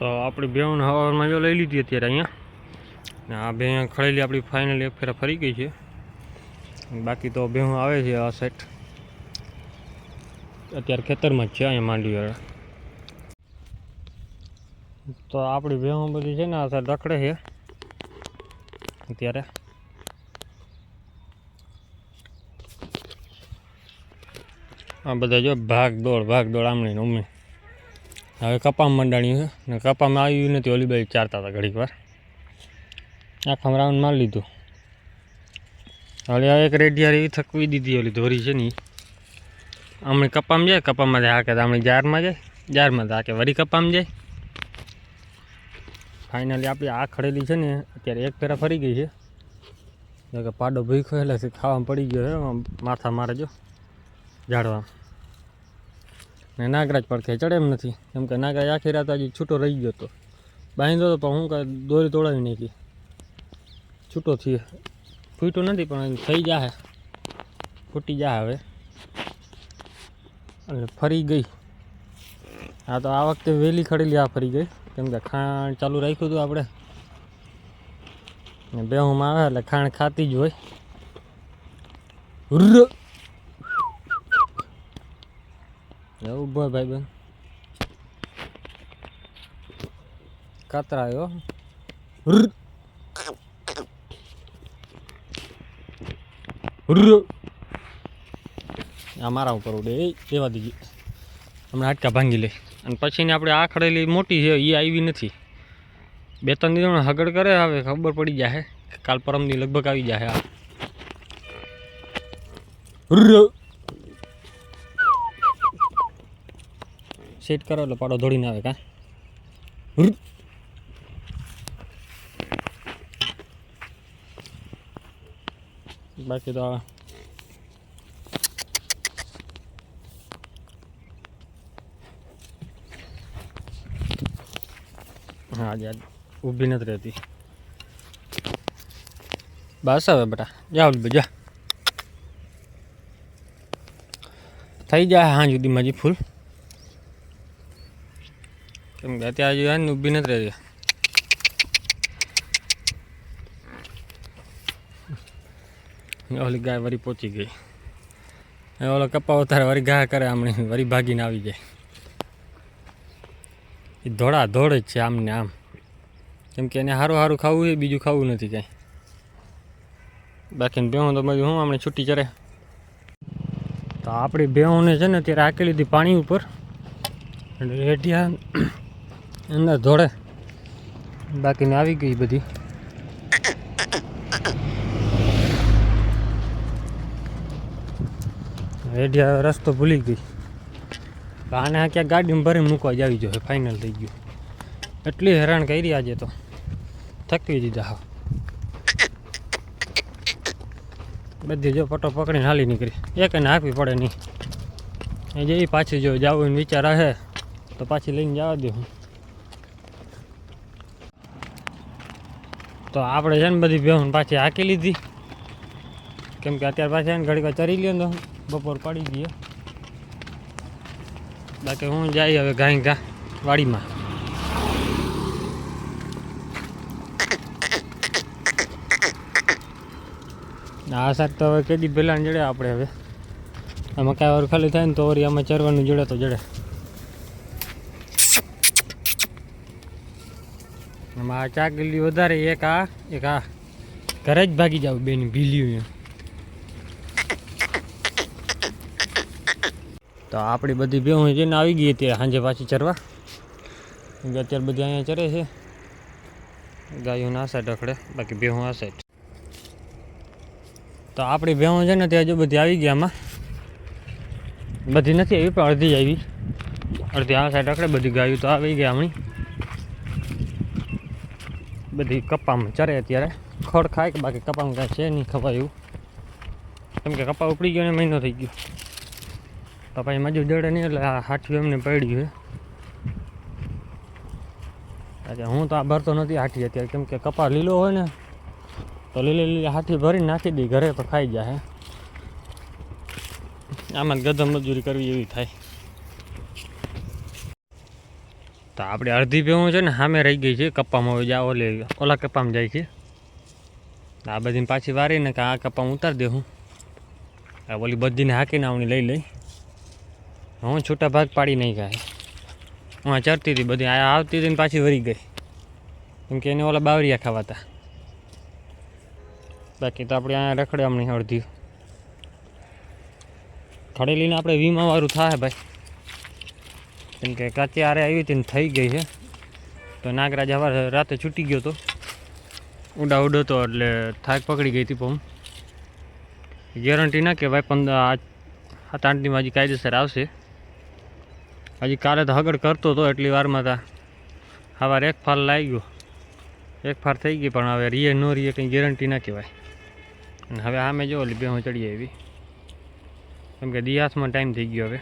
તો આપણી બેન હવામાં જો લઈ લીધી અત્યારે અહીંયા. ને આ બે ખળેલી આપણી ફાઇનલ એક ફેરા ફરી ગઈ છે. બાકી તો બેહું આવે છે આ સેટ અત્યારે ખેતરમાં જ છે અહીંયા માંડવી વાળા તો આપણી બેહું બધી છે ને આ સાઈડ રખડે છે. અત્યારે. આ બધા જો ભાગ દોડ ભાગ દોડ આમણી ને ઉમણી. હવે કપામાં મંડાણી છે. ને કપામાં આવ્યું નથી, ઓલી બાઈ ચારતા હતા ઘડીક વાર. આખા રાઉન્ડ મારી લીધું. હવે એક રેડિયાર એવી થકવી દીધી, ઓલી ધોરી છે ને હમણાં કપામાં જાય કપામાં જાય, હાકે હમણાં જારમાં જાય, જારમાં તો હાકે વરી કપામાં જાય. ફાઇનલી આપણી આ ખડેલી છે ને, અત્યારે એક ફેરા ફરી ગઈ છે. કે પાડો ભૂખો એટલે ખાવામાં પડી ગયો છે, માથા મારે જો ઝાડવા ને નાગરાજ પર ચડે એમ નથી. કેમ કે નાગરાજ આખી રાત હજી છૂટો રહી ગયો હતો બાંધો તો પણ હું દોરી તોડાવી નાખી. છૂટો થયો. ફૂટ્યો નથી પણ થઈ જાય ફૂટી જાય હવે. અને ફરી ગઈ. હા તો આ વખતે વહેલી ખડેલી આ ફરી ગઈ. કેમ કે ખાણ ચાલુ રાખ્યું હતું આપણે. ને બેહુમાં આવે એટલે ખાણ ખાતી જ હોય. ઊભો ભાઈ બેન કતરાયો આ મારા ઉપર ઉડે એવા દીજી હમણાં હાટકા ભાંગી લે. અને પછીની આપણે આ ખડેલી મોટી છે એ આવી નથી. બે ત્રણ દિવસ હગડ કરે, હવે ખબર પડી જાય કાલ પરમની લગભગ આવી જાય આ. સેટ કરો એટલે પાડો દોડીને આવે કાં? બાકી તો હા જ ઊભી નથી રહેતી. બસ હવે બેટા જાઓ બીજા થઈ જાય હા સુધીમાં હજી ફૂલ. કેમ કે અત્યારે હજુ એને ઊભી નથી રહેતી. ઓલી ગાય વરી પહોંચી ગઈ. ઓલો કપા ઉતારે વરી ગાય કરે હમણાં વરી ભાગીને આવી જાય. એ ધોળા ધોળ જ છે આમને આમ. કેમ કે એને સારું સારું ખાવું છે બીજું ખાવું નથી કાંઈ. બાકી ભેહો તો બધું હું હમણાં છૂટી ચરે તો આપણી ભેહોને છે ને, અત્યારે આકેલી હતી પાણી ઉપર. અને રેઢિયા અંદર ધોળે. બાકીને આવી ગઈ બધી. રેડિયા રસ્તો ભૂલી ગઈ. આને આ ક્યાં ગાડીમાં ભરીને મૂકવા જ આવી જોઈએ ફાઇનલ થઈ ગયું. એટલી હેરાન કરી આજે તો. થકી દીધા હા. બધી જો પટો પકડીને હાલી નીકળી. એક એને આપવી પડે નહીં. એ જઈ પાછી જો જવું વિચાર આવે તો પાછી લઈને જવા દે હું. તો આપણે છે ને બધી બેહું પાછી હાકી લીધી. કેમ કે અત્યારે પાછી એને ઘડીક વાર ચરી લ્યો ને બપોર પડી ગયો બાકી હું જાય હવે ગાય ગા વાડીમાં આ સાત તો હવે કેદી પહેલાં જડે આપણે હવે. મકાઈ વાર ખાલી થાય ને તો વળી અમે ચરવાનું જડે તો જડે. આમાં આ ગલી વધારે એક આ એક આ ઘરે જ ભાગી જાવ બેન ભીલ્યું તો આપણી બધી બે હું જઈને આવી ગઈ હતી સાંજે પાછી ચરવા. અત્યારે બધી અહીંયા ચરે છે. ગાયો આ સાઈડ રખડે, બાકી બેહું આ સાઈડ. તો આપણી બેહું છે ને ત્યાં જો બધી આવી ગયા આમાં. બધી નથી આવી, પણ અડધી આવી. અડધી આ સાઈડ રખડે, બધી ગાયો તો આવી ગઈ હમણી. બધી કપામાં ચરે અત્યારે. ખડ ખાય કે બાકી કપામાં કાંઈ છે નહીં ખવાયું કેમ કે કપા ઉપડી ગયો ને મહિનો થઈ ગયો. તો પછી મજૂર જડે નહીં એટલે આ હાઠિયું એમને પડ્યું છે. હું તો આ ભરતો નથી હાઠી અત્યારે. કેમ કે કપા લીલો હોય ને, તો લીલી લીલી હાથી ભરીને નાખી દઈ ઘરે તો ખાઈ જાય આમાં ગધમ મજૂરી કરવી એવી થાય. તો આપણે અડધી ભેવું છે ને સામે રહી ગઈ છે, કપ્પામાં હવે જા ઓલે, ઓલા કપ્પામાં જાય છે. આ બધીને પાછી વારીને કે આ કપ્પામાં ઉતારી દેવું આ ઓલી બધીને હાકીને આવની લઈ લઈ. હું છૂટા ભાગ પાડી નહીં કાંઈ હું આ ચરતી હતી બધી, આ આવતી હતી ને પાછી વરી ગઈ. કેમ કે એને ઓલા બાવરિયા ખાવાતા. બાકી તો આપણે અહીંયા રખડે હમણાં અડધી. ખડેલીને આપણે વીમાવાળું થાય ભાઈ. કેમ કે કાચી આરે આવી હતી ને થઈ ગઈ છે. તો નાગરાજ હવાર રાતે છૂટી ગયો તો. ઉડા ઉડો તો એટલે થાક પકડી ગઈ હતી પણ ગેરંટી ના કહેવાય પણ આ સાત આઠ હજી કાયદેસર આવશે. હજી કાલે તો હગડ કરતો હતો એટલી વારમાં તા હવાર એક ફાલ લાગી ગયો. એક ફાર થઈ ગઈ પણ હવે રીએ નો રીએ કંઈ ગેરંટી ના કહેવાય. અને હવે આમે જો ઓલી બે હું ચડી આવી. કેમ કે દિયાસમાં ટાઈમ થઈ ગયો હવે.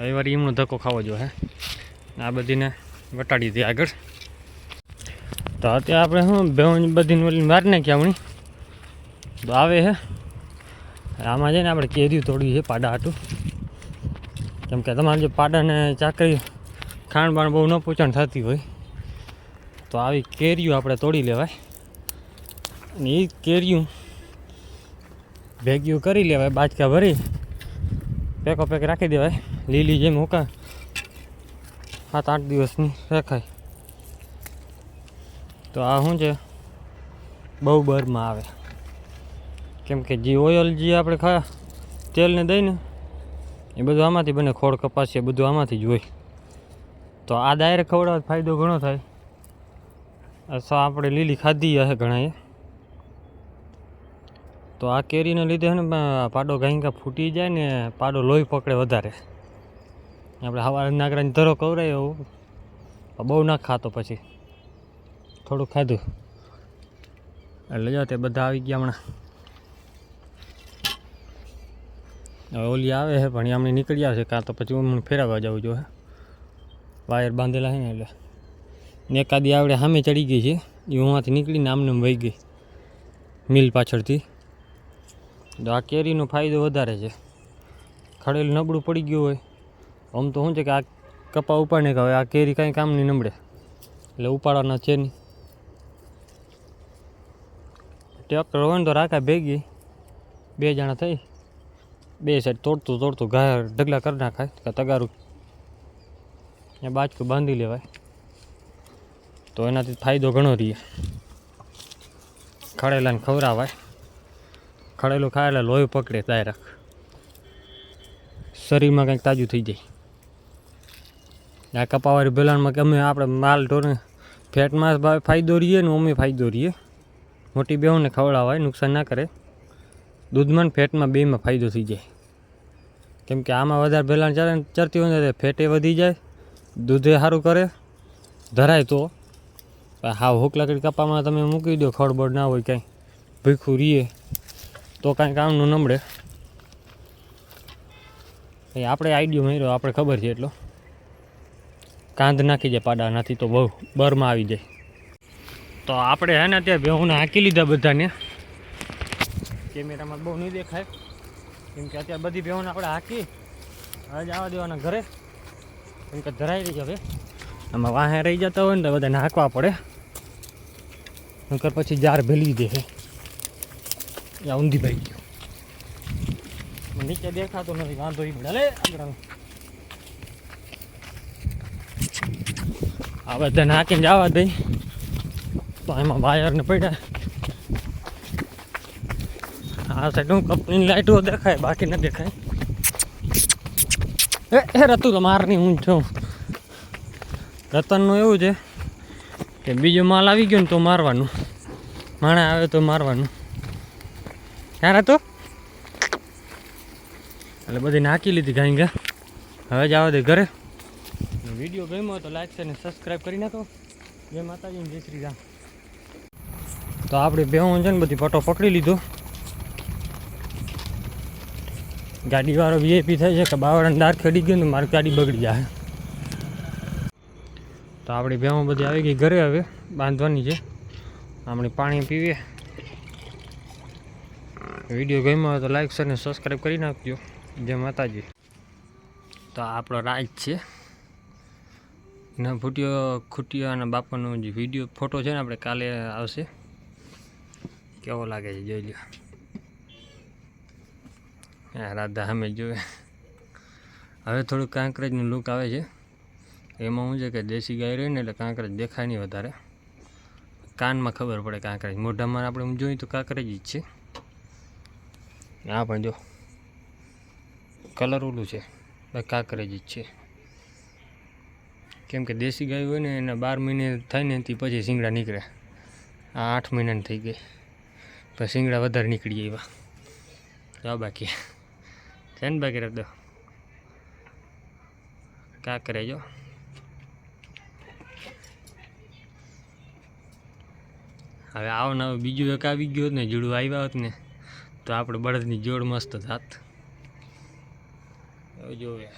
હવે વાર એમનો ધક્કો ખાવો જો હે. આ બધીને વટાડી હતી આગળ. તો અત્યારે આપણે શું બેન બધીને ઓલી વાર નાખી આપણી. તો આવે, હે. આમાં છે ને આપણે કેરીઓ તોડી છે, પાડા હાટું. કેમ કે તમારે જે પાડાને ચાકરી ખાણપાણ બહુ ન પૂછણ થતી હોય. તો આવી કેરીઓ આપણે તોડી લેવાય. અને એ કેરીઓ ભેગીઓ કરી લેવાય બાચકા ભરી. પેકો પેક રાખી દેવાય. લીલી જેમ હુકા. સાત, આઠ દિવસની રેખાય. તો આ શું છે? બહુ બરમાં આવે. કેમ કે જે ઓઇલ જે આપણે ખા તેલને દઈને એ બધું આમાંથી બને, ખોળ કપાસ એ બધું આમાંથી જ હોય. તો આ ડાયરેક્ટ ખવડાવવા ફાયદો ઘણો થાય. અથવા આપણે લીલી ખાધી હશે ઘણાએ. તો આ કેરીને લીધે છે ને પાડો ગાયકા ફૂટી જાય ને પાડો લોહી પકડે વધારે. આપણે હવા નાગરાની ધરો કવરાય એવું. બહુ ના ખાતો પછી. થોડું ખાધું. એટલે જો તે બધા આવી ગયા હમણાં. હવે ઓલી આવે છે પણ એ હમણાં નીકળી આવશે કાં તો પછી હું ફેરવવા જવું જોઈએ વાયર બાંધેલા છે ને એટલે. ને એકાદી આવડે સામે ચડી ગઈ છે. એ ઉમાંથી નીકળીને આમને આમ વહી ગઈ. મિલ પાછળથી. તો આ કેરીનો ફાયદો વધારે છે. ખડેલું નબળું પડી ગયું હોય, આમ તો શું છે કે આ કપા ઉપાડને કે હવે આ કેરી કાંઈ કામ નહીં નબળે. એટલે ઉપાડવાના છે નહીં. ટ્રેક્ટર હોય ને તો રાખા ભેગી. બે જણા થઈ. બે સાઈડ તોડતું તોડતું ઘા ઢગલા કરી નાખાય, કે તગારું ત્યાં બાજકું બાંધી લેવાય. તો એનાથી ફાયદો ઘણો રહે. ખડેલાને ખવડાવાય. ખડેલું ખાય એટલે લોહી પકડે ડાયરેક્ટ શરીરમાં કંઈક તાજું થઈ જાય. આ કપાવાળી ભેલાણમાં ગમે આપણે માલ ઢોરને ફેટમાં ફાયદો રહીએ ને અમે ફાયદો રહીએ મોટી બેહોને ખવડાવાય, નુકસાન ના કરે. દૂધમાં ફેટમાં બેમાં ફાયદો થઈ જાય. કેમ કે આમાં વધારે ભેલાણ ચાલે ચરતી હોય ને ફેટે વધી જાય, દૂધે સારું કરે, ધરાય તો. હા હુક લાકડી કપામાં તમે મૂકી દો ખડબડ ના હોય કાંઈ. ભીખું રીએ. તો કાંઈ કામનું નમડે એ આપણે આઈડિયો માર્યો, આપણે ખબર છે એટલો. કાંધ નાખી જાય પાડા, નથી તો બહુ બરમાં આવી જાય. તો આપણે હે ને ત્યાં બેહુને હાંકી લીધા બધાને. કેમેરામાં બહુ નહીં દેખાય. કેમ કે અત્યારે બધી બેહુને આપણે હાંકી હવે જવા દેવાના ઘરે. કેમ કે ધરાઈ રહી હવે. આમાં વાહે રહી જતા હોય ને તો બધાને હાંકવા પડે. નકર પછી જાર ભેલી દે યા ઊંધી ભાઈ ગયો. નીચે દેખાતો નથી વાંધો એ ભલે આગળ. આ બધા નાખીને જવા દઈ તો એમાં વાયર ને પડ્યા. આ સાઈડ હું કંપનીની લાઈટો દેખાય બાકી ન દેખાય. એ એ રતું તો મારની હું છું. રતનનું એવું છે કે બીજો માલ આવી ગયો ને તો મારવાનું. માણે આવે તો મારવાનું. ક્યાં હતું એટલે બધી નાખી લીધી ગાઈ ગયા હવે આવો દે ઘરે. વીડિયો ગમ્યો તો લાઈક અને સબસ્ક્રાઈબ કરી નાખો. જય માતાજી જય શ્રી રામ. તો આપણે બેહું છે ને બધી ફોટો પકડી લીધો. ગાડીવાળો વીઆઈપી થાય છે કે બાવળાને દાર ખેડી ગયો ને મારી ગાડી બગડી જાય. તો આપણી બેહું બધી આવી ગઈ ઘરે હવે. બાંધવાની છે. આપણે પાણી પીવીએ. વીડિયો ગમ્યો હોય તો લાઈક અને સબસ્ક્રાઈબ કરી નાખજો. જય માતાજી. તો આપણો રાજ છે. ના ફૂટ્યો ખૂટ્યો અને બાપાનો જે વીડિયો, ફોટો છે ને આપણે કાલે આવશે. કેવો લાગે છે જોઈ હા રાધા સામે જોવે. હવે થોડુંક કાંકરેજનું લુક આવે છે. એમાં શું છે કે દેશી ગાય રહી ને એટલે કાંકરેજ દેખાય નહીં વધારે. કાનમાં ખબર પડે કાંકરેજ. મોઢામાં આપણે જોઈએ તો કાંકરેજ જ છે. આ પણ જો કલર ઓલું છે કાંકરેજ જ છે. કેમ કે દેશી ગાય હોય ને, એના બાર મહિને થાય ને તે પછી શીંગડા નીકળે. આ આઠ મહિનાની થઈ ગઈ. પછી શીંગડા વધારે નીકળી એવા જવા બાકી. છે ને બાકી રદો કાંકરે જો હવે આવો ને બીજું એક આવી ગયું હોત ને જુડું આવ્યા હોત ને તો આપણે બળદની જોડ મસ્ત થાત જોવે.